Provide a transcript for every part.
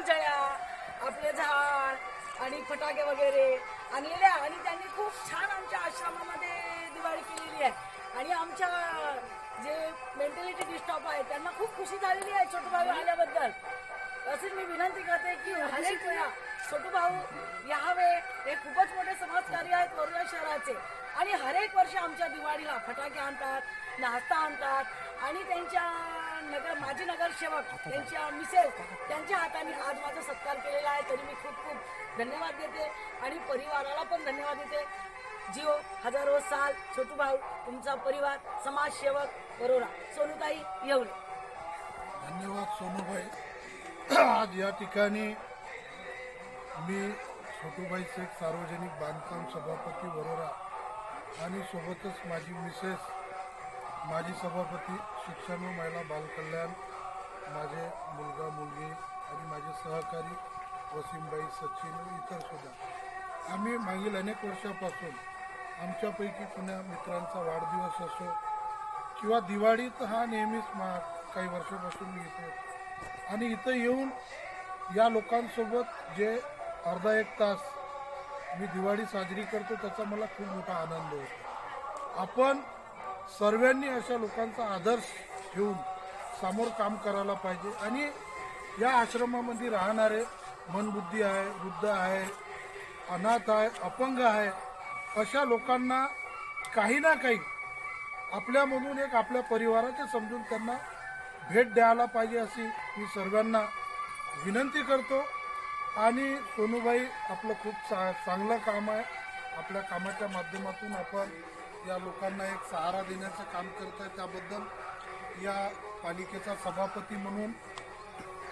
फुलझड्या आपले झाड आणि फटाके वगैरे आणलेले आहे आणि त्यांनी खूप छान आमच्या आश्रमामध्ये दिवाळी केलेली आहे. आणि आमच्या जे मेंटॅलिटी डिस्टर्ब आहे त्यांना खूप खुशी झालेली आहे छोटू भाऊ आल्याबद्दल. तसेच मी विनंती करते की हरेक वेळा छोटू भाऊ यावे. हे खूपच मोठे समाजकार्य आहेत वरुणा शहराचे. आणि हरेक वर्षी आमच्या दिवाळीला फटाके आणतात नाश्ता आणतात आणि त्यांच्या माजी नगरसेवक त्यांच्या मिसेस त्यांच्या हाताने आज माझा सत्कार केलेला आहे. तरी मी खूप खूप धन्यवाद देते आणि परिवाराला पण धन्यवाद देते. जिओ हजारो साल छोटू भाऊ तुमचा परिवार समाजसेवक बरोरा सोनूताई येवले. धन्यवाद सोनूबाई. आज या ठिकाणी मी छोटूबाई शेख सार्वजनिक बांधकाम सभापती वरोरा आणि सोबतच माझी मिसेस माजी सभापती शिक्षण व महिला बालकल्याण माझे मुलगा मुलगी आणि माझे सहकारी वसीमबाई सचिन व इतर सुद्धा आम्ही मागील अनेक वर्षापासून आमच्यापैकी कुण्या मित्रांचा वाढदिवस असो किंवा दिवाळीत हा नेहमीच मा काही वर्षापासून मी येतो. आणि इथं येऊन या लोकांसोबत जे अर्धा एक तास मी दिवाळी साजरी करतो त्याचा मला खूप मोठा आनंद होतो आपण सर्वांनी अशा लोकांचा आदर्श ठेवून समोर काम करायला पाहिजे. आणि या आश्रमामध्ये राहणारे मनबुद्धी आहे वृद्ध आहे अनाथ आहे अपंग आहे अशा लोकांना काही ना काही आपल्यामधून एक आपल्या परिवाराचे समजून त्यांना भेट द्यायला पाहिजे अशी मी सर्वांना विनंती करतो. आणि सोनूबाई आपलं खूप चा चांगलं काम आहे. आपल्या कामाच्या माध्यमातून आपण या लोकांना एक सहारा देण्याचं काम करत आहे. त्याबद्दल या पालिकेचा सभापती म्हणून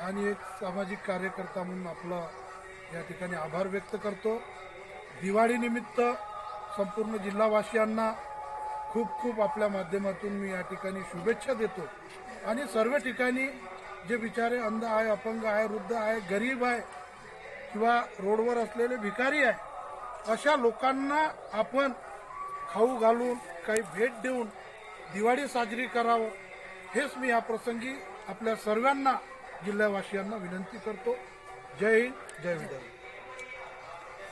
आणि एक सामाजिक कार्यकर्ता म्हणून आपला या ठिकाणी आभार व्यक्त करतो. दिवाळीनिमित्त संपूर्ण जिल्हावासियांना खूप खूप आपल्या माध्यमातून मी या ठिकाणी शुभेच्छा देतो. आणि सर्व ठिकाणी जे बिचारे अंध आहे अपंग आहे वृद्ध आहे गरीब आहे किंवा रोडवर असलेले भिकारी आहे अशा लोकांना आपण खाऊ घालून काही भेट देऊन दिवाळी साजरी करावं हेच मी या प्रसंगी आपल्या सर्वांना जिल्हावासियांना विनंती करतो. जय हिंद जय विदर्भ.